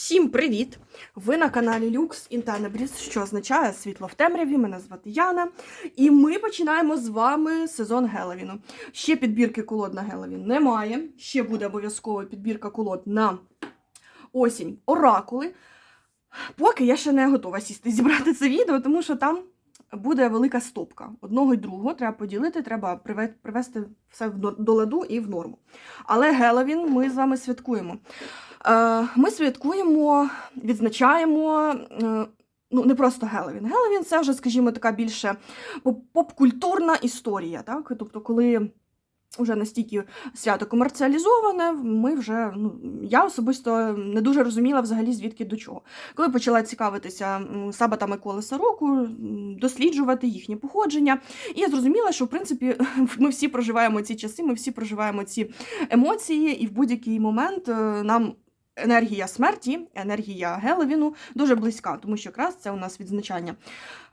Всім привіт! Ви на каналі in Tenebris, що означає світло в темряві. Мене звати Яна. І ми починаємо з вами сезон Геловіну. Ще підбірки колод на Геловін немає. Ще буде обов'язково підбірка колод на осінь оракули. Поки я ще не готова сісти зібрати це відео, тому що там буде велика стопка. Одного й другого треба поділити, треба привести все до ладу і в норму. Але Геловін ми з вами святкуємо. Е, Ми святкуємо, відзначаємо. е, Ну, не просто Геловін. Геловін це вже, скажімо, така більше попкультурна історія. Так? Тобто, коли вже настільки свято комерціалізоване, ми вже, ну, я особисто не дуже розуміла взагалі звідки до чого. Коли почала цікавитися сабатами колеса року, досліджувати їхнє походження, і я зрозуміла, що в принципі ми всі проживаємо ці часи, ми всі проживаємо ці емоції, і в будь-який момент е, нам. Енергія смерті, енергія Геловіну дуже близька, тому що якраз це у нас відзначання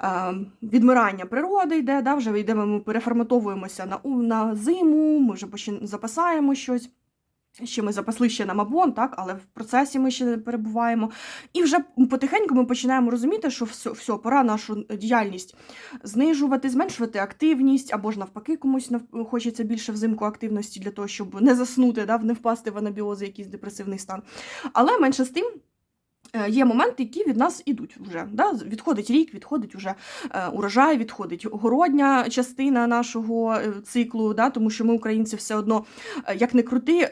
е, відмирання природи йде, да, вже йдемо, ми переформатовуємося на, на зиму, ми вже запасаємо щось. Ще ми запасли ще на Мабон, так, але в процесі ми ще перебуваємо. І вже потихеньку ми починаємо розуміти, що все, все пора нашу діяльність знижувати, зменшувати активність, або ж навпаки, комусь хочеться більше взимку активності для того, щоб не заснути, да, не впасти в анабіози, якийсь депресивний стан. Але менше з тим. Е, Є моменти, які від нас ідуть вже. Да? Відходить рік, відходить уже е, урожай, відходить городня частина нашого е, циклу, да? тому що ми, українці, все одно, як не крути,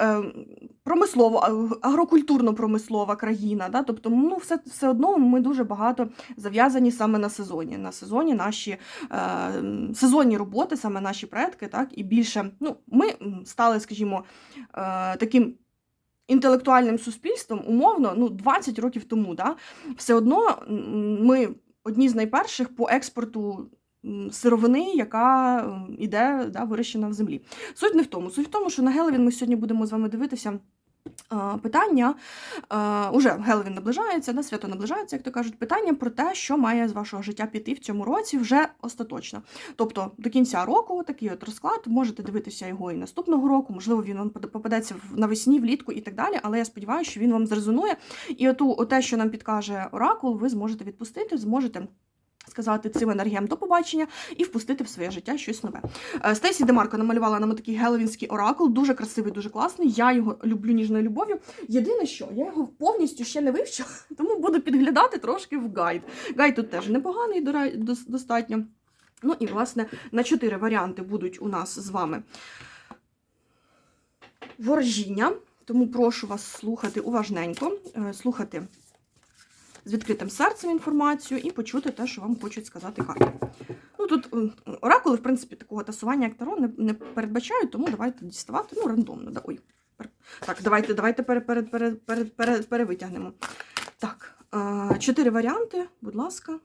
промислово, агрокультурно-промислова країна. Да? Тобто, ну, все, все одно ми дуже багато зав'язані саме на сезоні. На сезоні наші сезонні роботи, саме наші предки, так, і більше ну, ми стали, скажімо, таким. Інтелектуальним суспільством, умовно, ну 20 років тому, да, все одно ми одні з найперших по експорту сировини, яка іде да, вирощена в землі. Суть не в тому. Суть в тому, що на Геловін ми сьогодні будемо з вами дивитися. Питання уже Геловін наближається, да, свято наближається, як то кажуть, питання про те, що має з вашого життя піти в цьому році вже остаточно. Тобто до кінця року такий от розклад, можете дивитися його і наступного року, можливо, він вам попадеться навесні, влітку і так далі. Але я сподіваюся, що він вам зрезонує. І оту, те, що нам підкаже оракул, ви зможете відпустити, зможете. Сказати цим енергіям до побачення і впустити в своє життя щось нове. Е, Стейсі Демарко намалювала нам такий геловінський оракул, дуже красивий, дуже класний. Я його люблю ніжною любов'ю. Єдине, що я його повністю ще не вивчила, тому буду підглядати трошки в гайд. Гайд тут теж непоганий, до достатньо. Ну і власне на чотири варіанти будуть у нас з вами ворожіння. Тому прошу вас слухати уважненько, е, слухати з відкритим серцем інформацію і почути те, що вам хочуть сказати карти. Ну тут оракули, в принципі, такого тасування, як таро, не, не передбачають, тому давайте діставати ну, рандомно. Да, ой. Так, давайте, давайте пере, пере, пере, пере, пере, перевитягнемо. Так, е, чотири варіанти, будь ласка.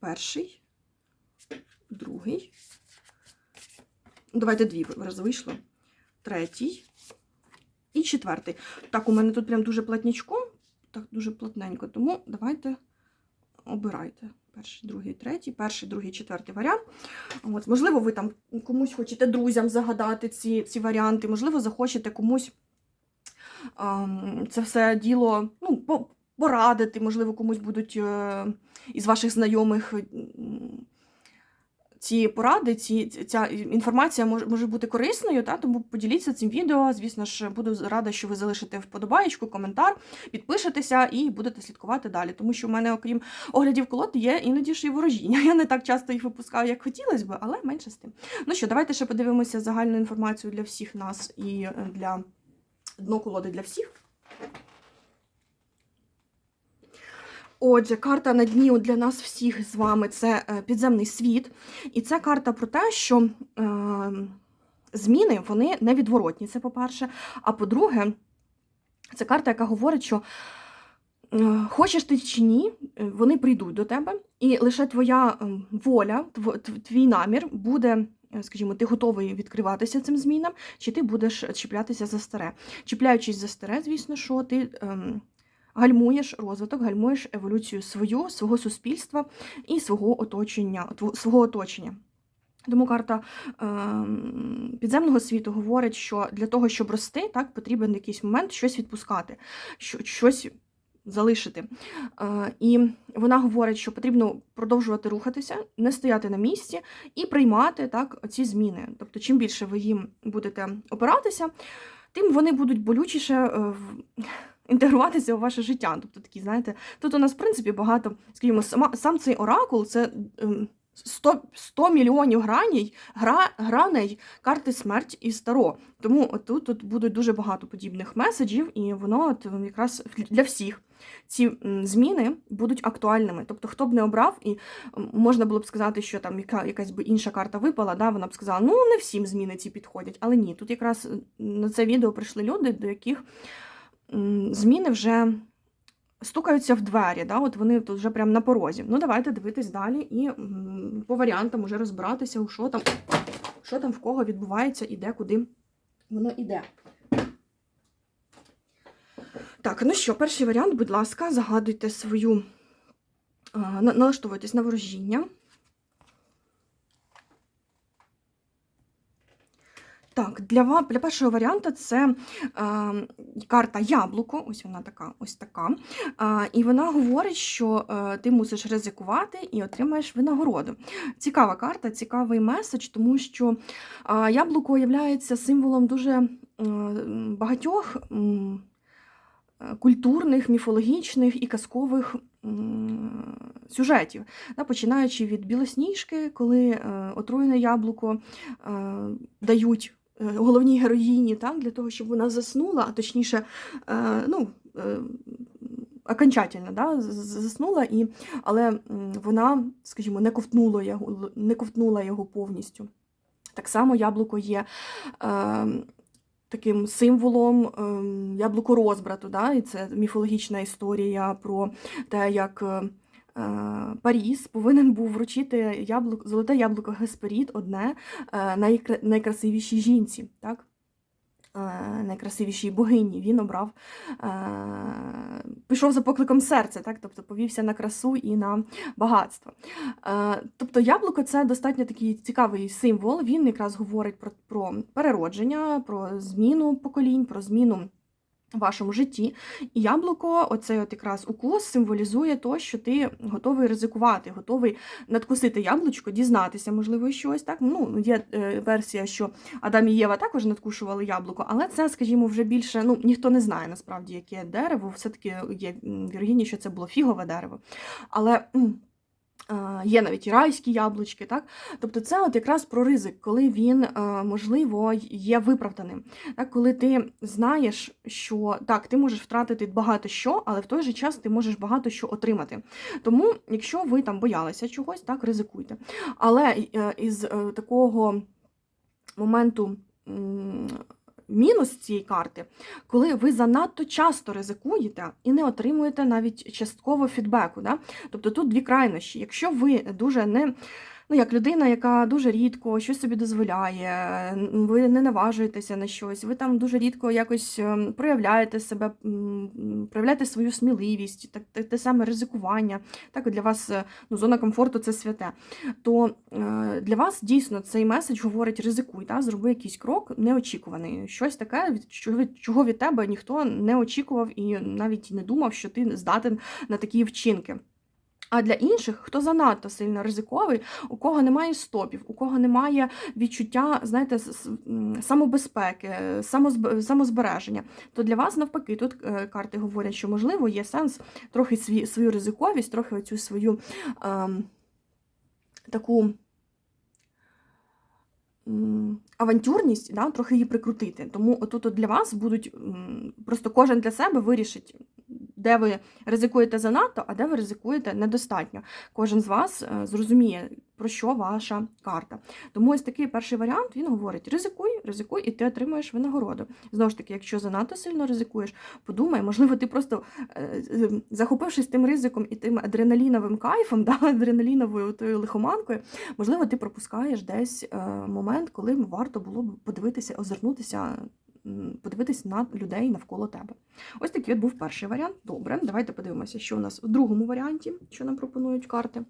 Перший, другий. Давайте дві раз вийшло. Третій і четвертий. Так, у мене тут прям дуже плотнячком, так дуже плотненько, тому давайте обирайте. Перший, другий, третій, перший, другий, четвертий варіант. От, можливо, ви там комусь хочете друзям загадати ці, ці варіанти, можливо, захочете комусь ем, це все діло ну, порадити, можливо, комусь будуть е, із ваших знайомих. Ці поради, ці, ця інформація може, може бути корисною, та, тому поділіться цим відео. Звісно ж, буду рада, що ви залишите вподобаєчку, коментар, підпишетеся і будете слідкувати далі. Тому що в мене, окрім оглядів колод, є іноді ж і ворожіння. Я не так часто їх випускаю, як хотілося б, але менше з тим. Ну що, давайте ще подивимося загальну інформацію для всіх нас і е, для дно колоди для всіх. Отже, карта на дні для нас всіх з вами це е, підземний світ. І це карта про те, що е, зміни вони невідворотні, це по-перше. А по-друге, це карта, яка говорить, що е, хочеш ти чи ні, вони прийдуть до тебе, і лише твоя е, воля, тв- тв- твій намір буде. Скажімо, ти готовий відкриватися цим змінам, чи ти будеш чіплятися за старе. Чіпляючись за старе, звісно, що ти ем, гальмуєш розвиток, гальмуєш еволюцію свою, свого суспільства і свого оточення. Свого оточення. Тому карта ем, підземного світу говорить, що для того, щоб рости, так, потрібен якийсь момент щось відпускати, що- щось залишити. Е, і вона говорить, що потрібно продовжувати рухатися, не стояти на місці і приймати так, ці зміни. Тобто, чим більше ви їм будете опиратися, тим вони будуть болючіше е, інтегруватися у ваше життя. Тобто такі, знаєте, тут у нас, в принципі, багато, скажімо, сама, сам цей оракул це. ем, 100, 100 мільйонів граней, гра, граней карти смерть і старо. Тому тут, тут буде дуже багато подібних меседжів, і воно от якраз для всіх ці зміни будуть актуальними. Тобто, хто б не обрав, і можна було б сказати, що там яка, якась би інша карта випала, да, вона б сказала, ну не всім зміни ці підходять. Але ні, тут якраз на це відео прийшли люди, до яких зміни вже стукаються в двері, да, от вони тут вже прямо на порозі. Ну, давайте дивитись далі і по варіантам уже розбиратися, що там, що там в кого відбувається і де, куди воно іде. Так, ну що, перший варіант, будь ласка, загадуйте свою, налаштовуйтесь на ворожіння. Так, для, для першого варіанту це е, карта яблуко, ось вона така, ось така. А, і вона говорить, що е, ти мусиш ризикувати і отримаєш винагороду. Цікава карта, цікавий меседж, тому що е, яблуко є символом дуже е, багатьох е, культурних, міфологічних і казкових м, сюжетів. Починаючи від білосніжки, коли е, отруєне яблуко е, дають. Е, Головній героїні, так, для того, щоб вона заснула, а точніше, е, ну, е, окончательно да, заснула, і, але вона, скажімо, не ковтнула його, не ковтнула його повністю. Так само яблуко є таким символом е, яблуко розбрату. Да, і це міфологічна історія про те, як. Е, Паріс повинен був вручити яблуко, золоте яблуко Гесперід одне е, найкрасивішій жінці, так? Е, найкрасивішій богині. Він обрав, пішов за покликом серця, так? тобто повівся на красу і на багатство. Тобто яблуко це достатньо такий цікавий символ. Він якраз говорить про, про переродження, про зміну поколінь, про зміну. Вашому житті. І яблуко, оцей от якраз укус, символізує то, що ти готовий ризикувати, готовий надкусити яблучко, дізнатися, можливо, щось. Так? Ну, є е, версія, що Адам і Єва також надкушували яблуко, але це, скажімо, вже більше ну, ніхто не знає насправді, яке дерево. Все-таки є м, вірогідність, що це було фігове дерево. Але. Е, Є навіть і райські яблучки, так? Тобто це от якраз про ризик, коли він, е, можливо, є виправданим. Так? Коли ти знаєш, що так, ти можеш втратити багато що, але в той же час ти можеш багато що отримати. Тому, якщо ви там боялися чогось, так, ризикуйте. Але е, із такого моменту. Мінус цієї карти, коли ви занадто часто ризикуєте і не отримуєте навіть частково фідбеку. Да? Тобто тут дві крайнощі. Якщо ви дуже не. Ну, як людина, яка дуже рідко щось собі дозволяє, ви не наважуєтеся на щось, ви там дуже рідко якось ем, проявляєте себе, проявляєте свою сміливість, так, те, саме ризикування. Так, для вас е, ну, зона комфорту це святе. То е, для вас дійсно цей меседж говорить: ризикуй, та, зроби якийсь крок неочікуваний. Щось таке, від, чого від тебе ніхто не очікував і навіть не думав, що ти здатен на такі вчинки. А для інших, хто занадто сильно ризиковий, у кого немає стопів, у кого немає відчуття, знаєте, самобезпеки, самозбереження, то для вас навпаки тут е, карти говорять, що можливо є сенс трохи свою ризиковість, трохи оцю свою ем, таку. Авантюрність, да, трохи її прикрутити. Тому отут от для вас будуть просто кожен для себе вирішить, де ви ризикуєте занадто, а де ви ризикуєте недостатньо. Кожен з вас е, зрозуміє, про що ваша карта. Тому ось такий перший варіант він говорить: ризикуй, ризикуй, і ти отримаєш винагороду. Знову ж таки, якщо занадто сильно ризикуєш, подумай, можливо, ти просто е, захопившись тим ризиком і тим адреналіновим кайфом, да, адреналіновою тою лихоманкою, можливо, ти пропускаєш десь е, момент, коли варто було б подивитися, озирнутися. Подивитись на людей навколо тебе. Ось такий от був перший варіант. Добре, давайте подивимося, що у нас в другому варіанті, що нам пропонують карти.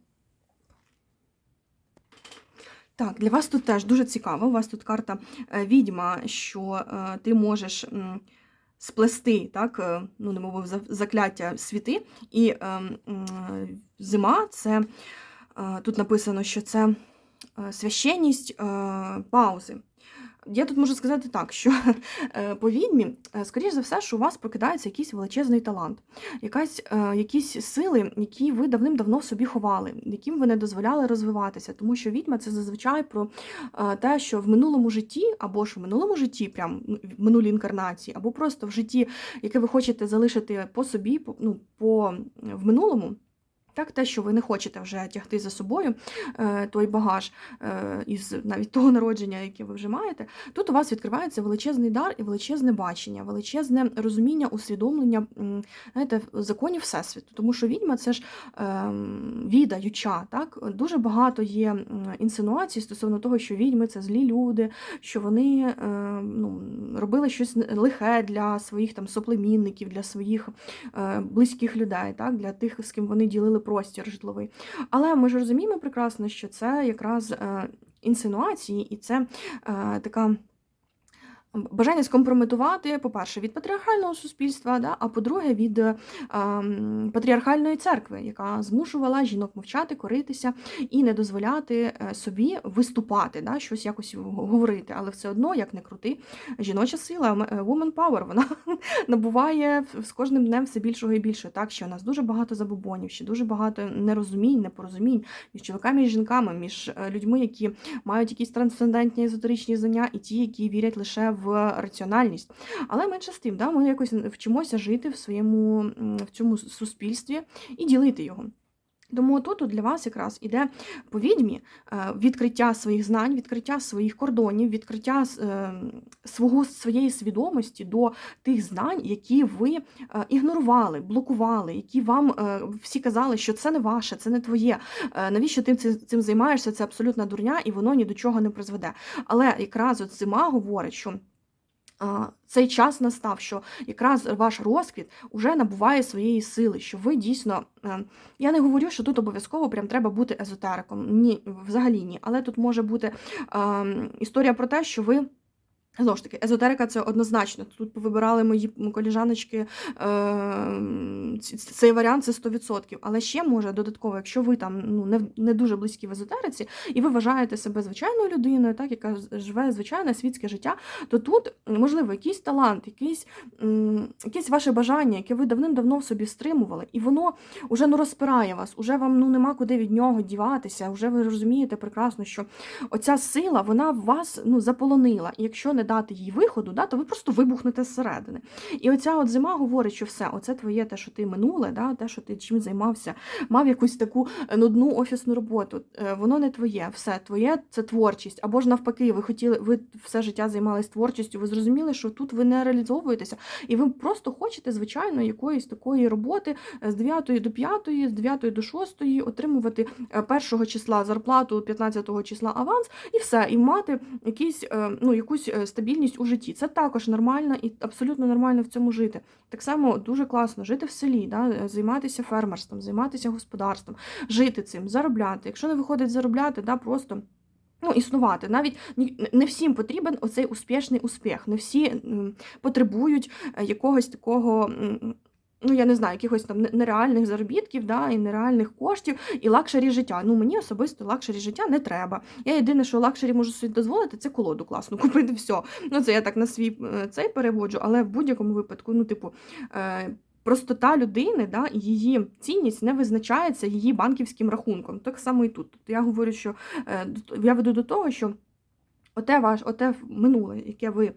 Так, для вас тут теж дуже цікаво. У вас тут карта е, відьма, що е, ти можеш сплести, так, е, ну, не мовив закляття світи. І зима це тут написано, що це священність паузи. Я тут можу сказати так, що е, по відьмі, е, скоріш за все, що у вас прокидається якийсь величезний талант, якась, е, якісь сили, які ви давним-давно собі ховали, яким ви не дозволяли розвиватися. Тому що відьма це зазвичай про те, що в минулому житті, або ж в минулому житті, прям ну, в минулій інкарнації, або просто в житті, яке ви хочете залишити по собі, ну, по, в минулому. Так, те, що ви не хочете вже тягти за собою е, той багаж е, із навіть того народження, яке ви вже маєте, тут у вас відкривається величезний дар і величезне бачення, величезне розуміння, усвідомлення знаєте, законів всесвіту. Тому що відьма це ж е, відаюча. Так? Дуже багато є інсинуацій стосовно того, що відьми це злі люди, що вони е, ну, робили щось лихе для своїх там соплемінників, для своїх близьких людей, так? для тих, з ким вони ділили простір житловий. Але ми ж розуміємо прекрасно, що це якраз е, інсинуації, і це е, така. Бажання скомпрометувати, по-перше, від патріархального суспільства, да, а по-друге, від е, ем, патріархальної церкви, яка змушувала жінок мовчати, коритися і не дозволяти е, собі виступати, да, щось якось говорити. Але все одно, як не крути, жіноча сила, е, woman power, вона набуває з кожним днем все більшого і більше. Так що у нас дуже багато забобонів, ще дуже багато нерозумінь, непорозумінь між чоловіками і жінками, між е, людьми, які мають якісь трансцендентні езотеричні знання, і ті, які вірять лише в раціональність. Але менше з тим, да, ми якось вчимося жити в своєму в цьому суспільстві і ділити його. Тому тут для вас якраз іде по відьмі е, відкриття своїх знань, відкриття своїх кордонів, відкриття е, свого своєї свідомості до тих знань, які ви е, ігнорували, блокували, які вам всі казали, що це не ваше, це не твоє. Навіщо ти цим займаєшся? Це абсолютна дурня, і воно ні до чого не призведе. Але якраз от зима говорить, що. Цей час настав, що якраз ваш розквіт уже набуває своєї сили, що ви дійсно. е, Я не говорю, що тут обов'язково прям треба бути езотериком. Ні, взагалі ні. Але тут може бути е, історія про те, що ви. Знову ж таки, езотерика це однозначно. Тут повибирали мої коліжаночки е, цей варіант це 100%. Але ще може додатково, якщо ви там ну, не, не дуже близькі в езотериці, і ви вважаєте себе звичайною людиною, так, яка живе звичайне світське життя, то тут, можливо, якийсь талант, якийсь, якесь ваше бажання, яке ви давним-давно в собі стримували, і воно вже ну, розпирає вас, уже вам ну, нема куди від нього діватися, вже ви розумієте прекрасно, що оця сила, вона вас ну, заполонила. І якщо не дати їй виходу, да, то ви просто вибухнете зсередини. І оця от зима говорить, що все, оце твоє те, що ти минуле, да, те, що ти чим займався, мав якусь таку е, нудну офісну роботу. е, Воно не твоє, все твоє це творчість. Або ж навпаки, ви хотіли, ви все життя займались творчістю, ви зрозуміли, що тут ви не реалізовуєтеся, і ви просто хочете, звичайно, якоїсь такої роботи е, з 9 до 5, з 9 до 6, отримувати е, першого числа зарплату, 15 числа аванс, і все, і мати якісь, е, ну, якусь е, стабільність у житті. Це також нормально і абсолютно нормально в цьому жити. Так само дуже класно жити в селі, да, займатися фермерством, займатися господарством, жити цим, заробляти. Якщо не виходить заробляти, да, просто. Ну, існувати. Навіть не всім потрібен оцей успішний успіх. Не всі потребують е, якогось такого. Ну, я не знаю, якихось там нереальних заробітків, да, і нереальних коштів, і лакшері життя. Ну, мені особисто лакшері життя не треба. Я єдине, що лакшері можу собі дозволити, це колоду класно купити все. Ну, це я так на свій е, цей переводжу, але в будь-якому випадку, ну, типу, е, простота людини, да, її цінність не визначається її банківським рахунком. Так само і тут. Я говорю, що е, я веду до того, що оте ваш, оте минуле, яке ви.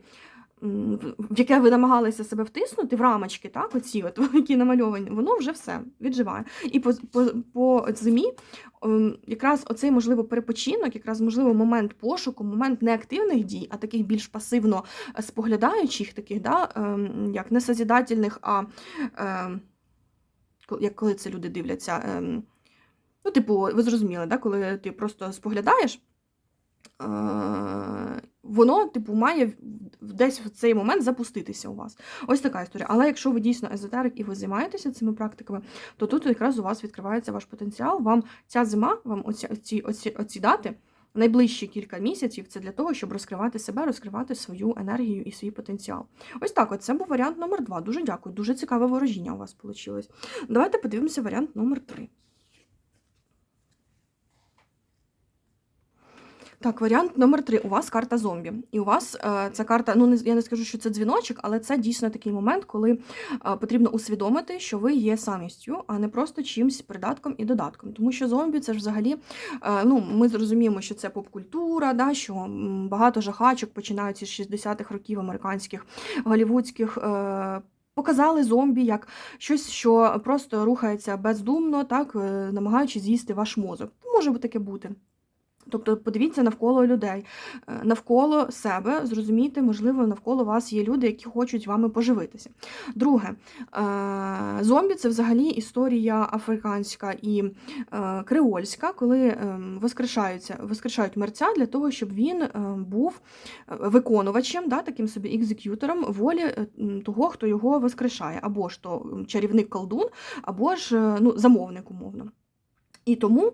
В- яке ви намагалися себе втиснути в рамочки, так, оці, от, які намальовані, воно вже все відживає. І по, по, по зимі ем, якраз оцей, можливо, перепочинок, якраз, можливо, момент пошуку, момент не активних дій, а таких більш пасивно е, споглядаючих, таких, да, ем, як не созідательних, а ем, як коли це люди дивляться. Ну, типу, ви зрозуміли, да, коли ти просто споглядаєш, воно, типу, має десь в цей момент запуститися у вас. Ось така історія. Але якщо ви дійсно езотерик і ви займаєтеся цими практиками, то тут якраз у вас відкривається ваш потенціал. Вам ця зима, вам оці, оці, оці, оці дати, найближчі кілька місяців це для того, щоб розкривати себе, розкривати свою енергію і свій потенціал. Ось так, от це був варіант номер два. Дуже дякую. Дуже цікаве ворожіння у вас вийшло. Давайте подивимося варіант номер три. Так, варіант номер три. У вас карта зомбі. І у вас е, ця карта, ну я не скажу, що це дзвіночок, але це дійсно такий момент, коли е, потрібно усвідомити, що ви є самістю, а не просто чимсь придатком і додатком. Тому що зомбі це ж взагалі, е, ну ми зрозуміємо, що це поп-культура, да, що багато жахачок починаються з 60-х років американських, голівудських. Е, Показали зомбі як щось, що просто рухається бездумно, так е, намагаючись з'їсти ваш мозок. Може таке бути. Тобто подивіться навколо людей, Е, навколо себе, зрозумійте, можливо, навколо вас є люди, які хочуть вами поживитися. Друге, е, зомбі це взагалі історія африканська і е, креольська, коли воскрешаються, воскрешають мерця для того, щоб він був виконувачем, да, таким собі екзекютором волі того, хто його воскрешає, або ж то чарівник колдун, або ж ну, замовник, умовно. І тому.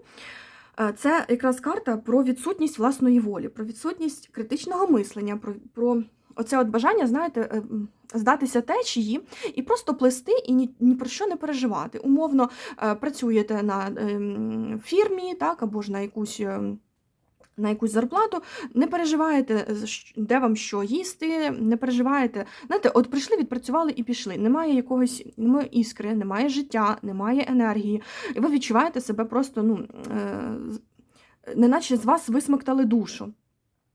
Е, Це якраз карта про відсутність власної волі, про відсутність критичного мислення, про, про оце от бажання, знаєте, е, здатися течії і просто плести і ні, ні про що не переживати. Умовно е, працюєте на ем, фірмі, так, або ж на якусь. На якусь зарплату, не переживаєте, де вам що їсти, не переживаєте. Знаєте, от прийшли, відпрацювали і пішли. Немає якогось немає іскри, немає життя, немає енергії. І ви відчуваєте себе просто, ну, е, неначе з вас висмоктали душу.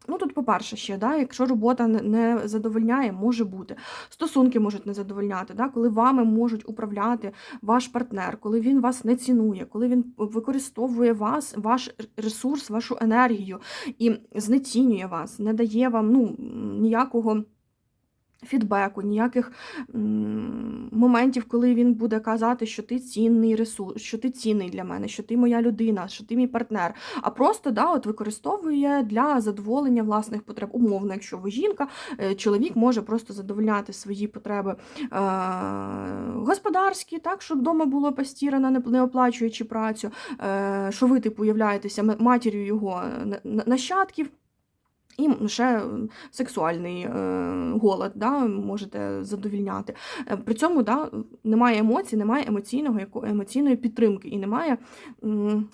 Ну, тут, по-перше, ще, да, якщо робота не- задовольняє, може бути. Стосунки можуть не задовольняти, да, коли вами можуть управляти ваш партнер, коли він вас не цінує, коли він використовує вас, ваш ресурс, вашу енергію і знецінює вас, не дає вам ну, ніякого. Фідбеку, ніяких моментів, коли він буде казати, що ти цінний ресурс, що ти цінний для мене, що ти моя людина, що ти мій партнер. А просто да, от використовує для задоволення власних потреб. Умовно, якщо ви жінка, е, чоловік може просто задовольняти свої потреби е, господарські, так, щоб вдома було постірано, не, оплачуючи працю, е, що ви типу являєтеся матір'ю його е, на- на- нащадків. І ще сексуальний е, голод да, можете задовільняти. Е, При цьому да, немає емоцій, немає емоційного, емоційної підтримки і немає,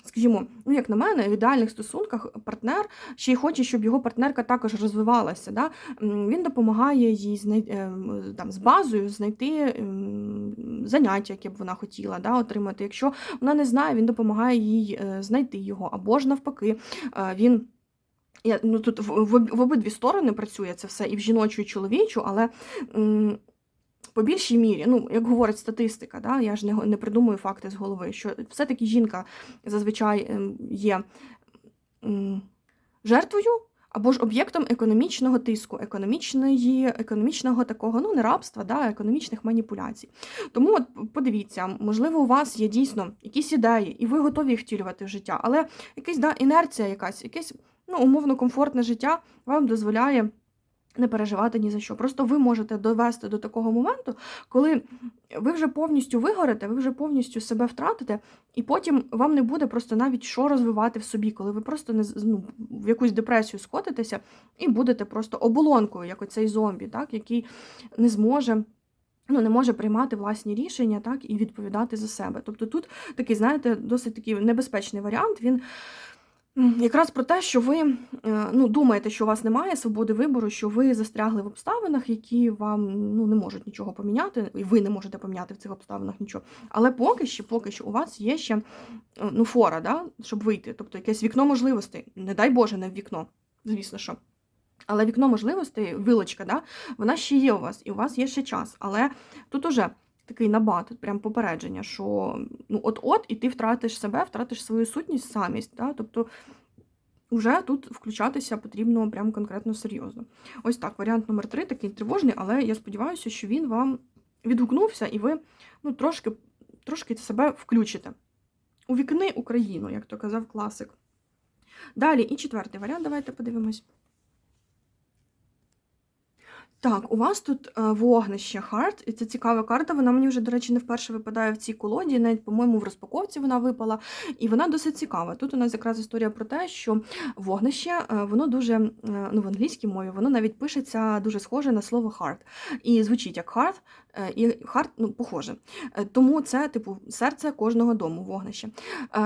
скажімо, ну як на мене, в ідеальних стосунках партнер ще й хоче, щоб його партнерка також розвивалася. Да? Він допомагає їй знай- е, там, з базою знайти заняття, яке б вона хотіла да, отримати. Якщо вона не знає, він допомагає їй знайти його, або ж навпаки, він. Я, ну, тут в, в, обидві сторони працює це все, і в жіночу, і чоловічу, але м, по більшій мірі, ну, як говорить статистика, да, я ж не, не придумую факти з голови, що все-таки жінка зазвичай ем, є жертвою або ж об'єктом економічного тиску, економічної, економічного такого, ну, не рабства, да, економічних маніпуляцій. Тому от подивіться, можливо, у вас є дійсно якісь ідеї, і ви готові їх втілювати в життя, але якась да, інерція, якась, якесь ну, умовно комфортне життя вам дозволяє не переживати ні за що. Просто ви можете довести до такого моменту, коли ви вже повністю вигорите, ви вже повністю себе втратите, і потім вам не буде просто навіть що розвивати в собі, коли ви просто не ну, в якусь депресію скотитеся і будете просто оболонкою, як оцей зомбі, так, який не зможе. Ну, не може приймати власні рішення, так, і відповідати за себе. Тобто тут такий, знаєте, досить такий небезпечний варіант. Він Якраз про те, що ви е, ну, думаєте, що у вас немає свободи вибору, що ви застрягли в обставинах, які вам ну, не можуть нічого поміняти, і ви не можете поміняти в цих обставинах нічого. Але поки що, поки що у вас є ще е, ну, фора, да, щоб вийти, тобто якесь вікно можливостей. Не дай Боже, не в вікно, звісно що. Але вікно можливостей, вилочка, да, вона ще є у вас, і у вас є ще час. Але тут уже такий набат, прям попередження, що ну от-от, і ти втратиш себе, втратиш свою сутність, самість. Да? Тобто вже тут включатися потрібно прям конкретно серйозно. Ось так, варіант номер три такий тривожний, але я сподіваюся, що він вам відгукнувся, і ви ну, трошки, трошки себе включите. У вікни Україну, як то казав класик. Далі, і четвертий варіант, давайте подивимось. Так, у вас тут е, вогнище Heart, і це цікава карта. Вона мені вже, до речі, не вперше випадає в цій колоді. Навіть, по-моєму, в розпаковці вона випала. І вона досить цікава. Тут у нас якраз історія про те, що вогнище, е, воно дуже е, ну, в англійській мові, воно навіть пишеться дуже схоже на слово heart. І звучить як heart, і heart, ну, похоже. Тому це, типу, серце кожного дому, вогнище.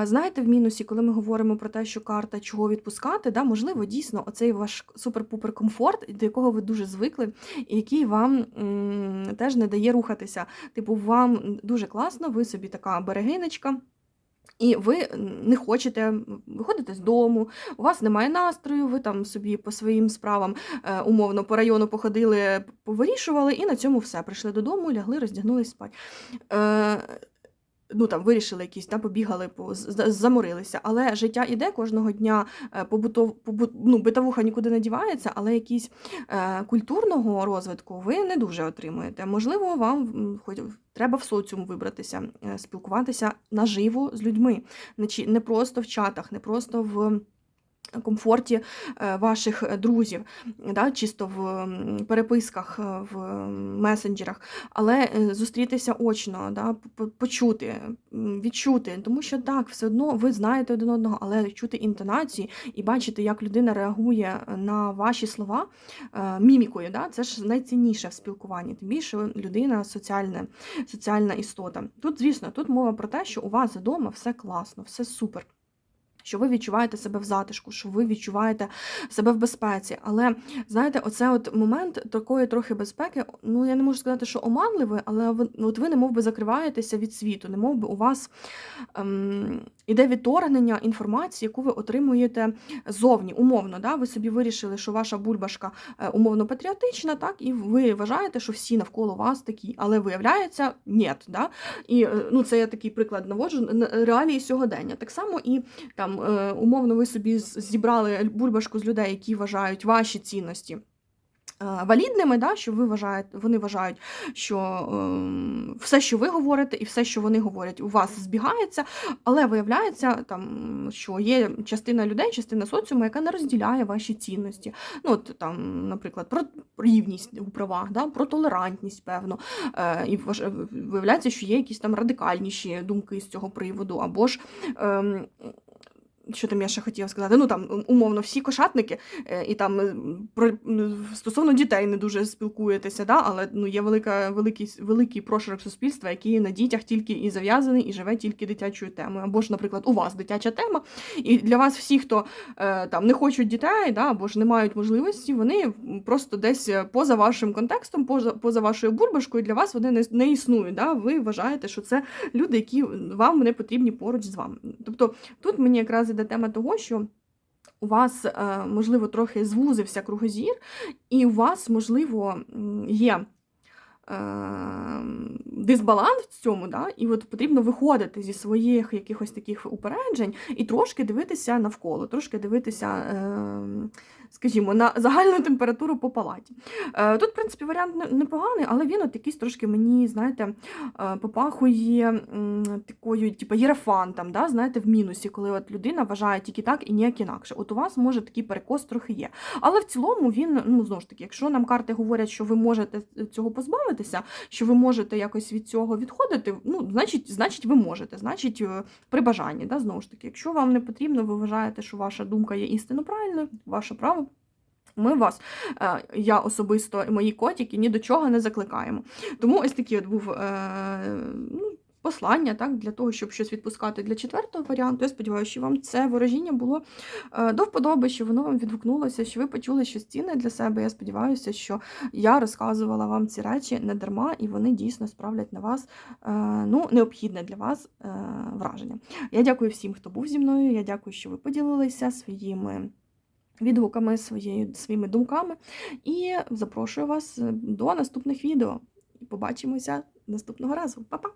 Знаєте, в мінусі, коли ми говоримо про те, що карта чого відпускати, да, можливо, дійсно, оцей ваш супер-пупер комфорт, до якого ви дуже звикли, який вам теж не дає рухатися. Типу, вам дуже класно, ви собі така берегиночка. І ви не хочете виходити з дому, у вас немає настрою, ви там собі по своїм справам е, умовно по району походили, повирішували, і на цьому все. Прийшли додому, лягли, роздягнулись спать. Ну там вирішили якісь, там, побігали, заморилися. Але життя іде кожного дня, е, побутов, побут, ну, битовуха нікуди не дівається, але якісь е, культурного розвитку ви не дуже отримуєте. Можливо, вам хоч треба в соціум вибратися, е, спілкуватися наживо з людьми, не просто в чатах, не просто в. Комфорті е, ваших е, друзів, да, чисто в переписках, е, в месенджерах, але зустрітися очно, да, почути, відчути, тому що так, все одно ви знаєте один одного, але чути інтонації і бачити, як людина реагує на ваші слова мімікою, да, це ж найцінніше в спілкуванні. Тим більше людина соціальна, соціальна істота. Тут, звісно, тут мова про те, що у вас вдома все класно, все супер. Що ви відчуваєте себе в затишку, що ви відчуваєте себе в безпеці. Але знаєте, оце от момент такої трохи безпеки, ну я не можу сказати, що оманливий, але ви, ну, от ви не мов би закриваєтеся від світу, не мов би у вас ем, іде відторгнення інформації, яку ви отримуєте зовні, умовно. Да? Ви собі вирішили, що ваша бульбашка е, умовно патріотична, так, і ви вважаєте, що всі навколо вас такі, але виявляється, ні. Да? І е, ну, це я такий приклад наводжу на реалії сьогодення. Так само і там е, умовно ви собі зібрали бульбашку з людей, які вважають ваші цінності. Е, Валідними, да, що ви вважаєте, вони вважають, що ем, все, що ви говорите, і все, що вони говорять, у вас збігається, але виявляється, там, що є частина людей, частина соціуму, яка не розділяє ваші цінності. Ну, от, там, наприклад, про рівність у правах, да, про толерантність, певно. Е, і виявляється, що є якісь там радикальніші думки з цього приводу, або ж. Що там я ще хотіла сказати? Ну там умовно всі кошатники, е, і там е, про стосовно дітей не дуже спілкуєтеся, да? але ну є велика, великий, великий прошарок суспільства, який на дітях тільки і зав'язаний, і живе тільки дитячою темою. Або ж, наприклад, у вас дитяча тема, і для вас всі, хто е, там не хочуть дітей, да, або ж не мають можливості, вони просто десь поза вашим контекстом, поза, поза вашою бульбашкою, для вас вони не, не існують. Да? Ви вважаєте, що це люди, які вам не потрібні поруч з вами. Тобто тут мені якраз іде тема того, що у вас, е, можливо, трохи звузився кругозір, і у вас, можливо, є е, дисбаланс в цьому, да? і от потрібно виходити зі своїх якихось таких упереджень і трошки дивитися навколо, трошки дивитися, е, скажімо, на загальну температуру по палаті. Е, Тут, в принципі, варіант непоганий, але він от якийсь трошки мені, знаєте, е, попахує такою, типу, єрафантом, да? знаєте, в мінусі, коли от людина вважає тільки так і ніяк інакше. От у вас може такий перекос трохи є. Але в цілому він, ну знову ж таки, якщо нам карти говорять, що ви можете цього позбавитися, що ви можете якось від цього відходити, ну, значить, значить, ви можете, значить, е, при бажанні, да, знову ж таки, якщо вам не потрібно, ви вважаєте, що ваша думка є істинно правильною, ваше право. Ми вас, е, я особисто і мої котики ні до чого не закликаємо. Тому ось такий от був е, ну, послання так, для того, щоб щось відпускати для четвертого варіанту. Я сподіваюся, що вам це ворожіння було е, до вподоби, що воно вам відгукнулося, що ви почули щось цінне для себе. Я сподіваюся, що я розказувала вам ці речі не дарма, і вони дійсно справлять на вас ну, необхідне для вас враження. Я дякую всім, хто був зі мною. Я дякую, що ви поділилися своїми. Відгуками своєю своїми думками і запрошую вас до наступних відео. Побачимося наступного разу. Па-па!